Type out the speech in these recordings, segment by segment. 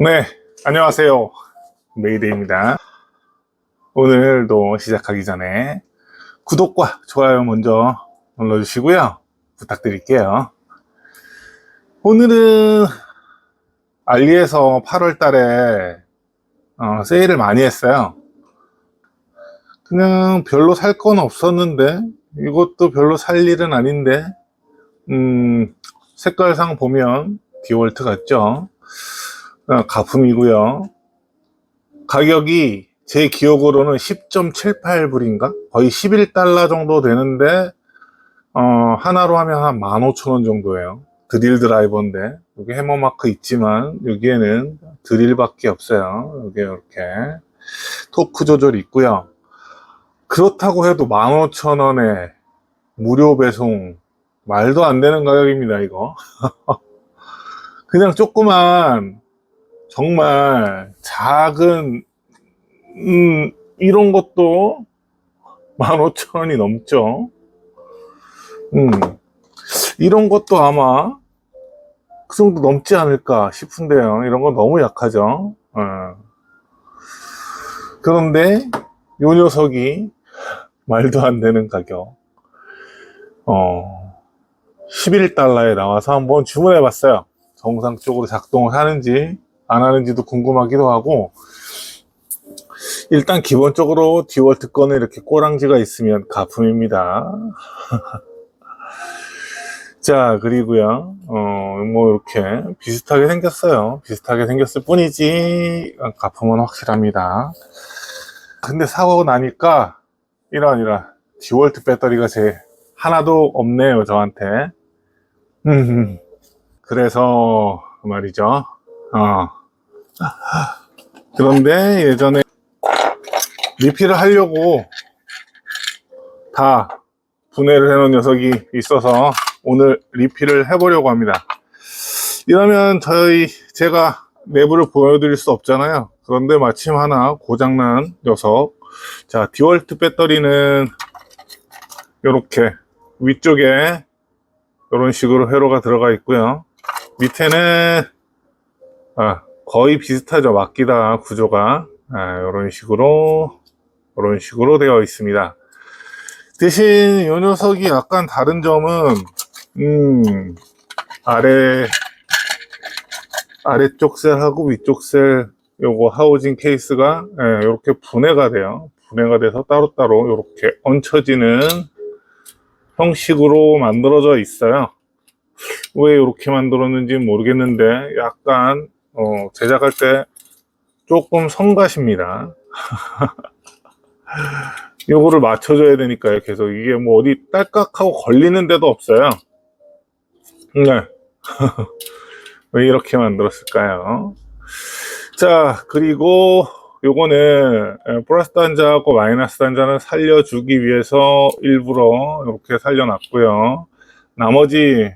네, 안녕하세요. 메이데이입니다. 오늘도 시작하기 전에 구독과 좋아요 먼저 눌러주시고요. 부탁드릴게요. 오늘은 알리에서 8월 달에 어, 세일을 많이 했어요. 그냥 별로 살 건 없었는데 이것도 별로 살 일은 아닌데 음, 색깔상 보면 디월트 같죠? 어, 가품이고요. 가격이 제 기억으로는 10.78불인가? 거의 11달러 정도 되는데 어, 하나로 하면 한 15,000원 정도예요. 드릴 드라이버인데 여기 해머 마크 있지만 여기에는 드릴밖에 없어요. 여기 이렇게 토크 조절 있고요. 그렇다고 해도 15,000원에 무료 배송 말도 안 되는 가격입니다, 이거. 그냥 조그만 정말 작은 음, 이런 것도 15,000원이 넘죠. 음, 이런 것도 아마 그 정도 넘지 않을까 싶은데요. 이런 건 너무 약하죠. 어. 그런데 요 녀석이 말도 안 되는 가격. 어, 11달러에 나와서 한번 주문해 봤어요. 정상적으로 작동을 하는지 안 하는지도 궁금하기도 하고 일단 기본적으로 디월트 거는 이렇게 꼬랑지가 있으면 가품입니다. 자 그리고요 어 뭐 이렇게 비슷하게 생겼어요. 비슷하게 생겼을 뿐이지 가품은 확실합니다. 근데 사고 나니까 이런 이런 디월트 배터리가 제 하나도 없네요 저한테. 음 그래서 말이죠. 어. 그런데 예전에 리필을 하려고 다 분해를 해놓은 녀석이 있어서 오늘 리필을 해보려고 합니다. 이러면 저희 제가 내부를 보여드릴 수 없잖아요. 그런데 마침 하나 고장난 녀석. 자, 디월트 배터리는 이렇게 위쪽에 이런 식으로 회로가 들어가 있고요. 밑에는 아, 거의 비슷하죠. 막기다 구조가 아, 이런 식으로 이런 식으로 되어 있습니다. 대신 이 녀석이 약간 다른 점은 음, 아래 아래쪽 셀하고 위쪽 셀 요거 하우징 케이스가 예, 이렇게 분해가 돼요. 분해가 돼서 따로따로 이렇게 얹혀지는 형식으로 만들어져 있어요. 왜 이렇게 만들었는지 모르겠는데 약간 어, 제작할 때 조금 성가십니다. 요거를 맞춰줘야 되니까요. 계속 이게 뭐 어디 딸깍하고 걸리는 데도 없어요. 네. 왜 이렇게 만들었을까요? 자, 그리고 요거는 에, 플러스 단자하고 마이너스 단자는 살려주기 위해서 일부러 이렇게 살려놨고요. 나머지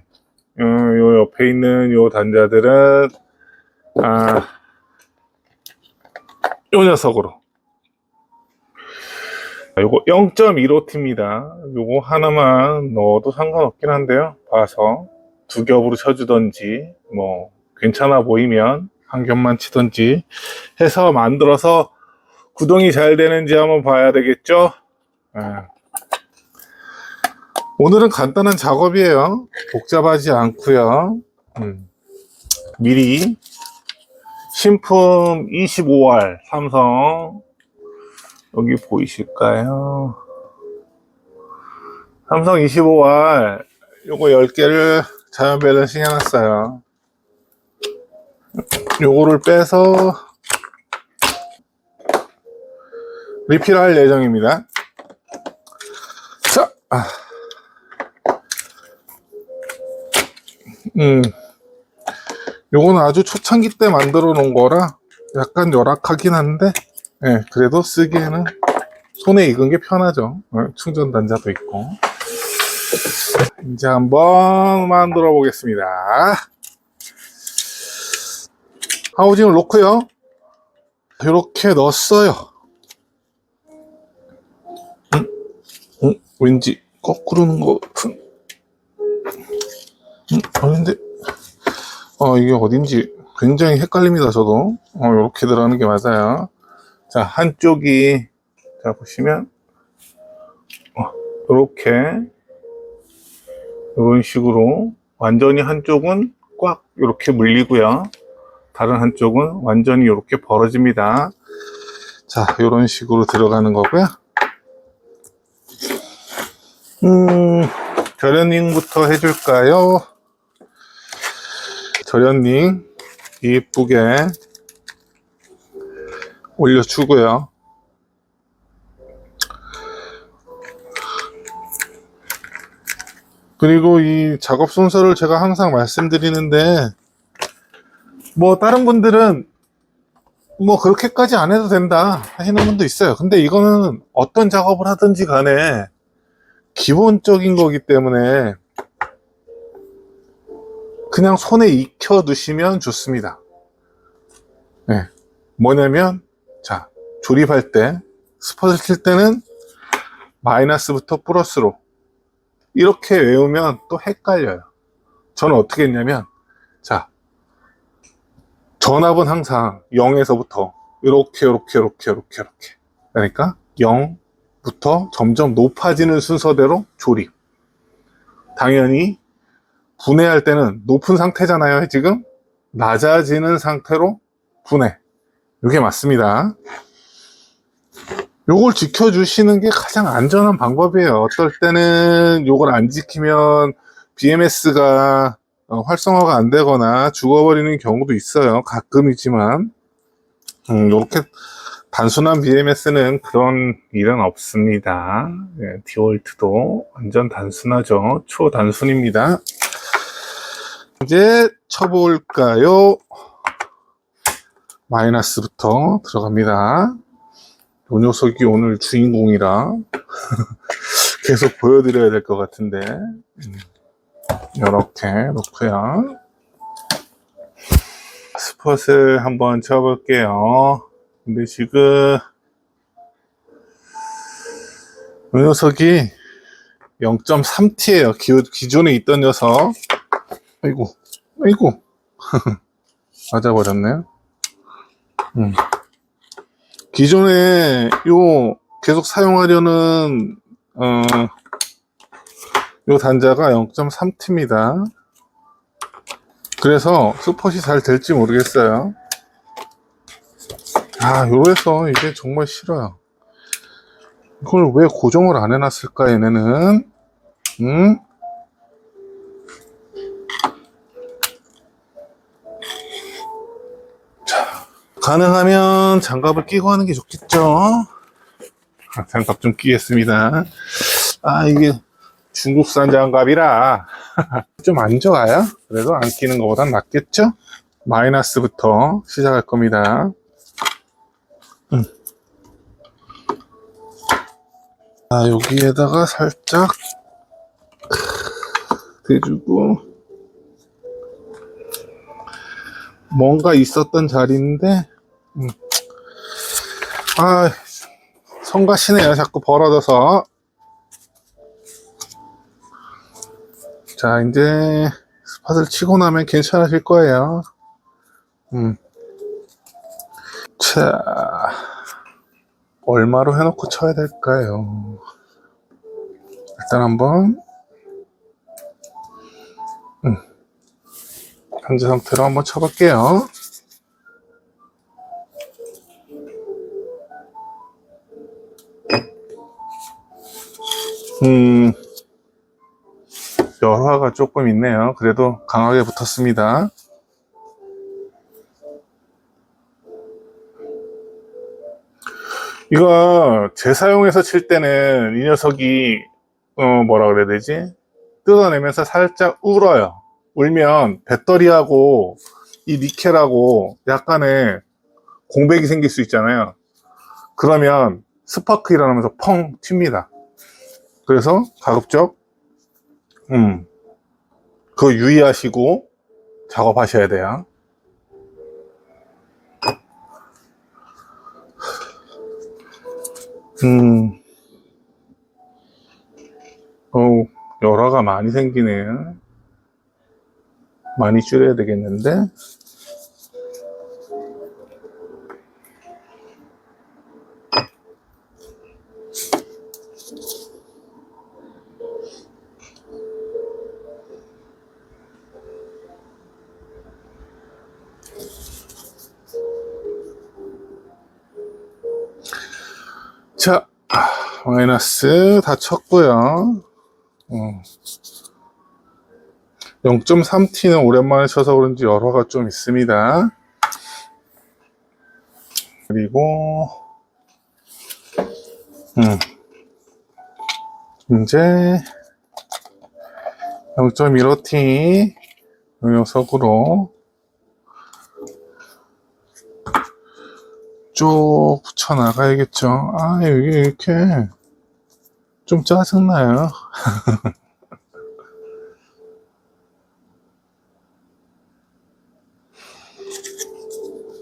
어, 요 옆에 있는 요 단자들은 아, 요 녀석으로. 요거 0.15T입니다. 요거 하나만 넣어도 상관없긴 한데요. 봐서 두 겹으로 쳐주던지, 뭐, 괜찮아 보이면 한 겹만 치던지 해서 만들어서 구동이 잘 되는지 한번 봐야 되겠죠? 아. 오늘은 간단한 작업이에요. 복잡하지 않고요. 음. 미리 신품 25R 삼성 여기 보이실까요? 삼성 25R 요거 10개를 자연 밸런싱 해놨어요. 요거를 빼서 리필할 예정입니다. 자, 아. 음, 요거는 아주 초창기 때 만들어 놓은 거라 약간 열악하긴 한데, 예, 그래도 쓰기에는 손에 익은 게 편하죠. 어, 충전 단자도 있고. 이제 한번 만들어 보겠습니다. 하우징을 놓고요. 이렇게 넣었어요. 음? 음? 왠지 거꾸로 넣은 것 같은. 음? 아, 근데, 어, 이게 어딘지 굉장히 헷갈립니다, 저도. 어, 이렇게 들어가는 게 맞아요. 자, 한쪽이, 자, 보시면, 어, 이렇게, 이런 식으로, 완전히 한쪽은 꽉 이렇게 물리고요. 다른 한쪽은 완전히 이렇게 벌어집니다. 자, 이런 식으로 들어가는 거고요. 음, 절연닝부터 해줄까요? 절연닝 이쁘게 올려주고요. 그리고 이 작업 순서를 제가 항상 말씀드리는데, 뭐, 다른 분들은 뭐, 그렇게까지 안 해도 된다 하시는 분도 있어요. 근데 이거는 어떤 작업을 하든지 간에 기본적인 거기 때문에 그냥 손에 익혀 두시면 좋습니다. 네. 뭐냐면, 자, 조립할 때, 스팟을 칠 때는 마이너스부터 플러스로 이렇게 외우면 또 헷갈려요. 저는 어떻게 했냐면, 자, 전압은 항상 0에서부터 이렇게, 이렇게, 이렇게, 이렇게, 이렇게. 그러니까 0부터 점점 높아지는 순서대로 조립. 당연히 분해할 때는 높은 상태잖아요, 지금? 낮아지는 상태로 분해. 이게 맞습니다. 요걸 지켜주시는 게 가장 안전한 방법이에요. 어떨 때는 요걸 안 지키면 BMS가 어, 활성화가 안 되거나 죽어버리는 경우도 있어요. 가끔이지만. 음, 요렇게 단순한 BMS는 그런 일은 없습니다. 예, 디월트도 완전 단순하죠. 초단순입니다. 이제 쳐볼까요? 마이너스부터 들어갑니다. 요 녀석이 오늘 주인공이라 계속 보여드려야 될 것 같은데 이렇게 놓고요. 스폿을 한번 쳐볼게요. 근데 지금 이 녀석이 0.3T예요. 기존에 있던 녀석. 아이고 아이고. 맞아버렸네요. 음. 기존에 요 계속 사용하려는 어, 요 단자가 0.3T입니다. 그래서 스폿이 잘 될지 모르겠어요. 아, 요래서 이게 정말 싫어요. 이걸 왜 고정을 안 해놨을까, 얘네는? 응? 가능하면 장갑을 끼고 하는 게 좋겠죠? 아, 장갑 좀 끼겠습니다. 아, 이게 중국산 장갑이라 좀 안 좋아요. 그래도 안 끼는 것보단 낫겠죠? 마이너스부터 시작할 겁니다. 음. 아, 여기에다가 살짝 대주고 뭔가 있었던 자리인데 음. 아 성가시네요 자꾸 벌어져서 자 이제 스팟을 치고 나면 괜찮으실 거예요 음. 자 얼마로 해놓고 쳐야 될까요 일단 한번 음. 현재 상태로 한번 쳐볼게요 음, 열화가 조금 있네요. 그래도 강하게 붙었습니다. 이거 재사용해서 칠 때는 이 녀석이 어 뭐라 그래야 되지? 뜯어내면서 살짝 울어요. 울면 배터리하고 이 니켈하고 약간의 공백이 생길 수 있잖아요. 그러면 스파크 일어나면서 펑 튑니다. 그래서 가급적 음 그거 유의하시고 작업하셔야 돼요. 음, 어 열화가 많이 생기네요. 많이 줄여야 되겠는데. 마이너스 다 쳤고요. 0.3T는 오랜만에 쳐서 그런지 열화가 좀 있습니다. 그리고 음, 이제 0.15T 이 녀석으로 쭉 붙여 나가야겠죠. 아, 여기 이렇게 좀 짜증나요.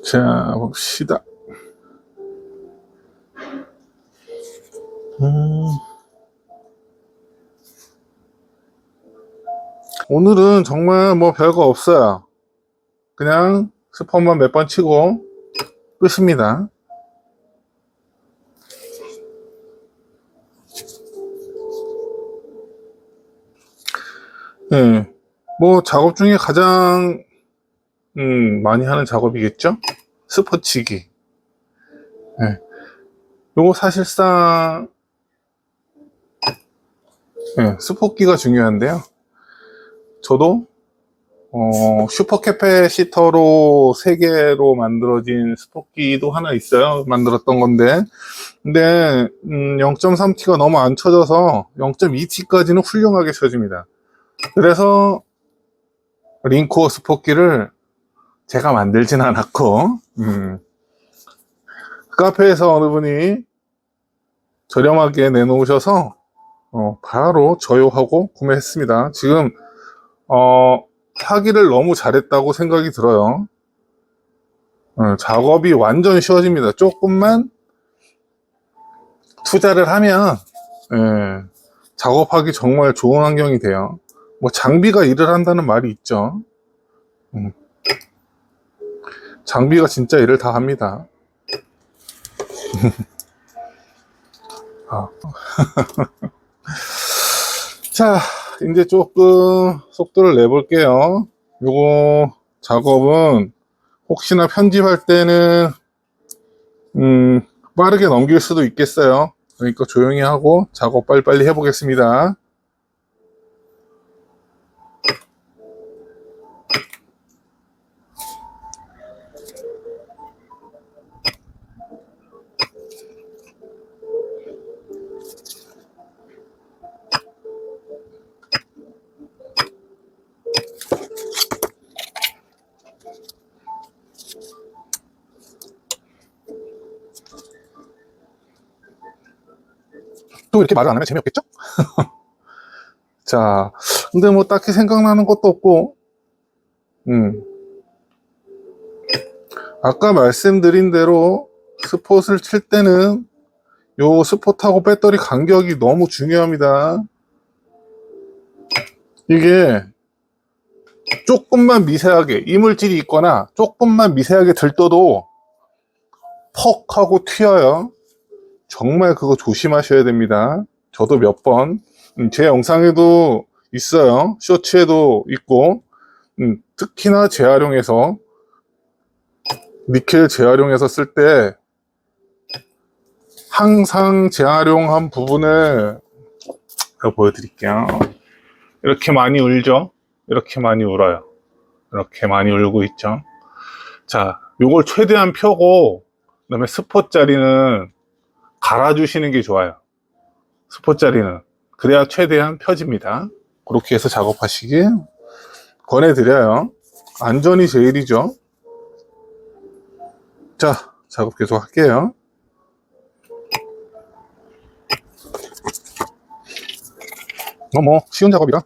자, 봅시다. 음. 오늘은 정말 뭐 별거 없어요. 그냥 스폰만 몇 번 치고 끝입니다. 네. 뭐 작업 중에 가장 음, 많이 하는 작업이겠죠? 스포치기. 네. 요거 사실상 네, 스포기가 중요한데요. 저도 어, 슈퍼 캐패시터로 3개로 만들어진 스포기도 하나 있어요. 만들었던 건데. 근데, 음, 0.3T가 너무 안 쳐져서 0.2T까지는 훌륭하게 쳐집니다. 그래서, 링코어 스포기를 제가 만들진 않았고, 음, 카페에서 어느 분이 저렴하게 내놓으셔서, 어, 바로 저요하고 구매했습니다. 지금, 어, 하기를 너무 잘했다고 생각이 들어요. 어, 작업이 완전 쉬워집니다. 조금만 투자를 하면 예, 작업하기 정말 좋은 환경이 돼요. 뭐 장비가 일을 한다는 말이 있죠. 음. 장비가 진짜 일을 다 합니다. 아. 자, 이제 조금 속도를 내볼게요. 요거 작업은 혹시나 편집할 때는 음, 빠르게 넘길 수도 있겠어요. 그러니까 조용히 하고 작업 빨리빨리 해보겠습니다. 또 이렇게 말을 안 하면 재미없겠죠? 자, 근데 뭐 딱히 생각나는 것도 없고, 음. 아까 말씀드린 대로 스폿을 칠 때는 요 스폿하고 배터리 간격이 너무 중요합니다. 이게 조금만 미세하게 이물질이 있거나 조금만 미세하게 들떠도 퍽 하고 튀어요. 정말 그거 조심하셔야 됩니다. 저도 몇 번, 음, 제 영상에도 있어요. 쇼츠에도 있고, 음, 특히나 재활용해서, 니켈 재활용해서 쓸 때, 항상 재활용한 부분을 보여드릴게요. 이렇게 많이 울죠? 이렇게 많이 울어요. 이렇게 많이 울고 있죠? 자, 요걸 최대한 펴고, 그 다음에 스포 자리는 갈아주시는 게 좋아요. 스포 자리는. 그래야 최대한 펴집니다. 그렇게 해서 작업하시길 권해드려요. 안전이 제일이죠. 자, 작업 계속 할게요. 어, 뭐, 쉬운 작업이라.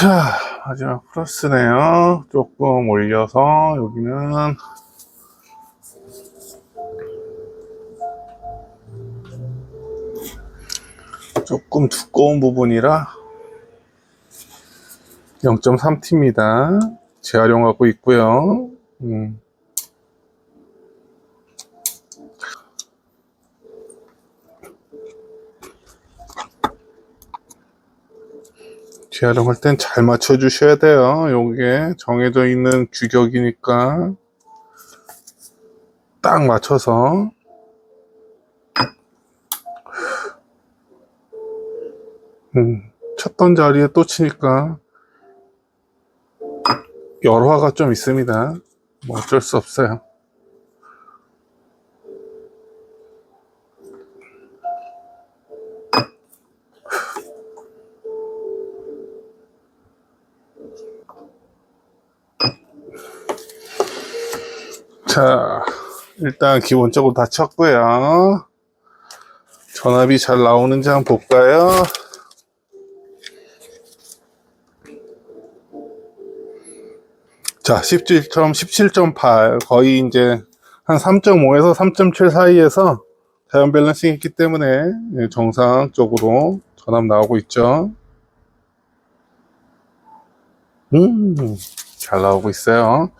자, 마지막 플러스네요. 조금 올려서 여기는 조금 두꺼운 부분이라 0.3T입니다. 재활용하고 있고요. 음. 재활용할 땐 잘 맞춰 주셔야 돼요. 요게 정해져 있는 규격이니까 딱 맞춰서 음, 쳤던 자리에 또 치니까 열화가 좀 있습니다. 뭐 어쩔 수 없어요. 자, 일단 기본적으로 다 쳤고요. 전압이 잘 나오는지 한번 볼까요? 자, 17점, 17.8 거의 이제 한 3.5에서 3.7 사이에서 자연 밸런싱 있기 때문에 예, 정상적으로 전압 나오고 있죠. 음, 잘 나오고 있어요.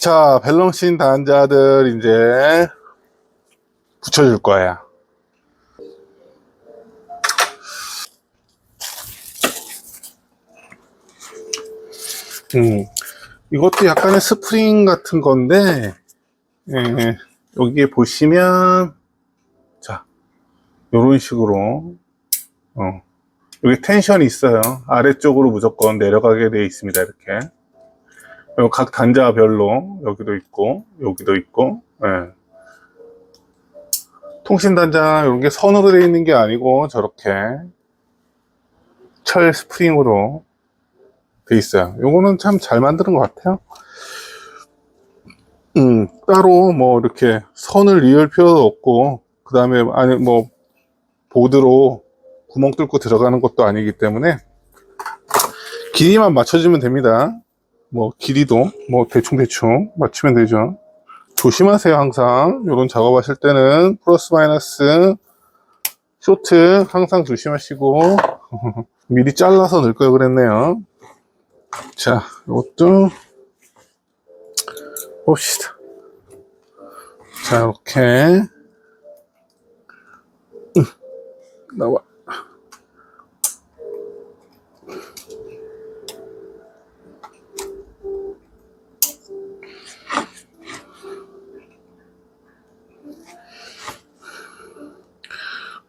자, 밸런싱 단자들 이제 붙여줄 거야. 음, 이것도 약간의 스프링 같은 건데, 예, 여기에 보시면, 자, 요런 식으로, 어, 여기 텐션이 있어요. 아래쪽으로 무조건 내려가게 되어 있습니다. 이렇게. 각 단자별로 여기도 있고, 여기도 있고, 예. 통신 단자 이런 게 선으로 되어 있는 게 아니고 저렇게 철 스프링으로 돼 있어요. 요거는 참 잘 만드는 것 같아요. 음, 따로 뭐 이렇게 선을 이을 필요도 없고, 그 다음에 아니 뭐 보드로 구멍 뚫고 들어가는 것도 아니기 때문에 길이만 맞춰주면 됩니다. 뭐 길이도 뭐 대충 대충 맞추면 되죠. 조심하세요 항상 이런 작업하실 때는 플러스 마이너스 쇼트 항상 조심하시고 미리 잘라서 넣을 걸 그랬네요. 자, 이것도 봅시다. 자, 이렇게 음, 나와.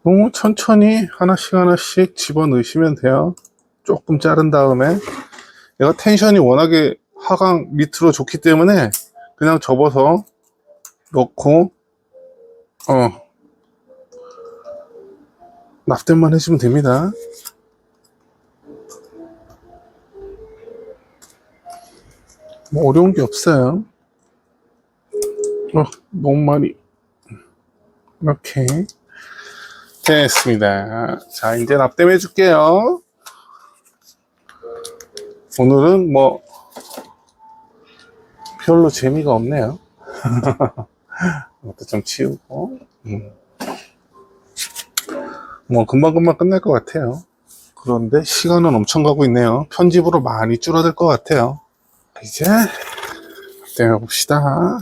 너무 천천히 하나씩 하나씩 집어 넣으시면 돼요. 조금 자른 다음에 얘가 텐션이 워낙에 하강 밑으로 좋기 때문에 그냥 접어서 넣고 어 납땜만 해주면 됩니다. 뭐 어려운 게 없어요. 어, 너무 많이 이렇게 됐습니다. 자 이제 납땜 해 줄게요. 오늘은 뭐 별로 재미가 없네요. 이것도 좀 치우고 음. 뭐 금방금방 끝날 것 같아요. 그런데 시간은 엄청 가고 있네요. 편집으로 많이 줄어들 것 같아요. 이제 납땜해 봅시다.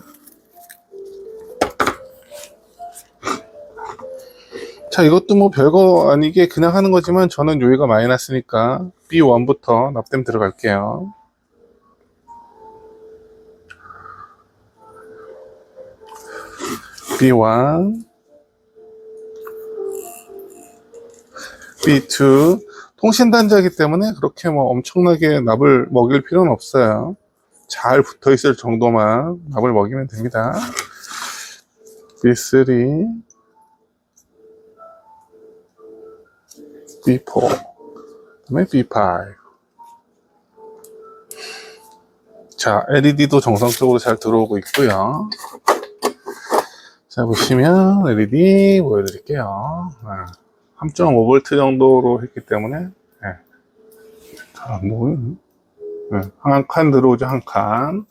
자, 이것도 뭐 별거 아니게 그냥 하는 거지만 저는 요의가 많이 났으니까 B1부터 납땜 들어갈게요. B1, B2, 통신 단자이기 때문에 그렇게 뭐 엄청나게 납을 먹일 필요는 없어요. 잘 붙어 있을 정도만 납을 먹이면 됩니다. B3, B4, 그다음에 B5. 자, LED도 정상적으로 잘 들어오고 있고요. 자, 보시면 LED 보여드릴게요. 3.5V 정도로 했기 때문에 네. 아, 뭐, 네, 한칸 들어오죠, 한 칸.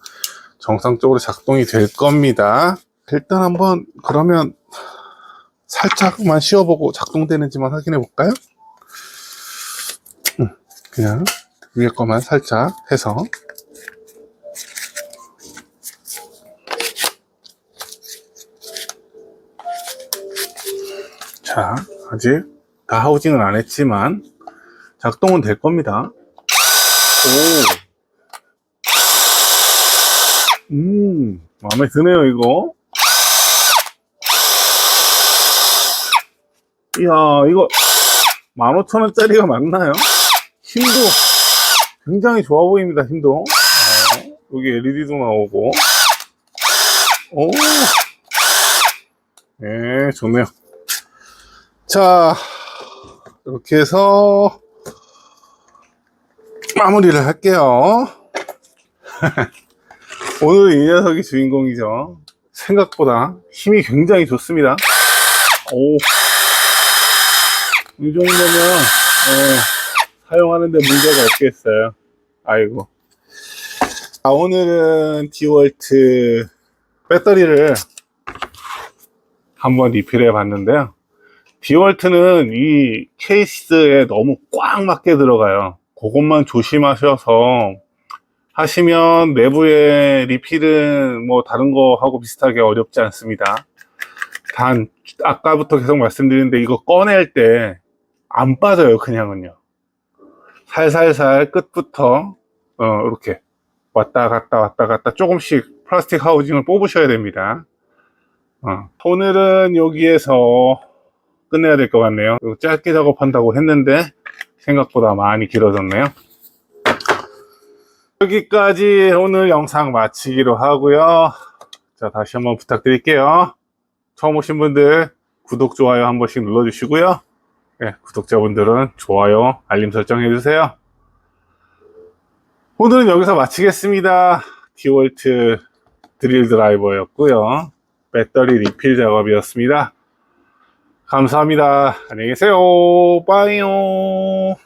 정상적으로 작동이 될 겁니다. 일단 한번, 그러면, 살짝만 씌워보고 작동되는지만 확인해 볼까요? 음, 그냥, 위에 거만 살짝 해서. 자, 아직 다 하우징은 안 했지만, 작동은 될 겁니다. 오. 음, 마음에 드네요, 이거. 이야, 이거 15,000원짜리가 맞나요? 힘도 굉장히 좋아 보입니다, 힘도. 어, 여기 LED도 나오고. 오. 네, 좋네요. 자, 이렇게 해서 마무리를 할게요. 오늘 이 녀석이 주인공이죠. 생각보다 힘이 굉장히 좋습니다. 오. 이 정도면, 예, 사용하는데 문제가 없겠어요. 아이고. 아, 오늘은 디월트 배터리를 한번 리필해 봤는데요. 디월트는 이 케이스에 너무 꽉 맞게 들어가요. 그것만 조심하셔서 하시면 내부의 리필은 뭐 다른 거하고 비슷하게 어렵지 않습니다. 단 아까부터 계속 말씀드리는데 이거 꺼낼 때 안 빠져요 그냥은요. 살살살 끝부터 어, 이렇게 왔다 갔다 왔다 갔다 조금씩 플라스틱 하우징을 뽑으셔야 됩니다. 어, 오늘은 여기에서 끝내야 될 것 같네요. 짧게 작업한다고 했는데 생각보다 많이 길어졌네요. 여기까지 오늘 영상 마치기로 하고요. 자, 다시 한번 부탁드릴게요. 처음 오신 분들 구독, 좋아요 한 번씩 눌러주시고요. 네, 구독자분들은 좋아요, 알림 설정 해주세요. 오늘은 여기서 마치겠습니다. 디월트 드릴 드라이버였고요. 배터리 리필 작업이었습니다. 감사합니다. 안녕히 계세요. 빠이요.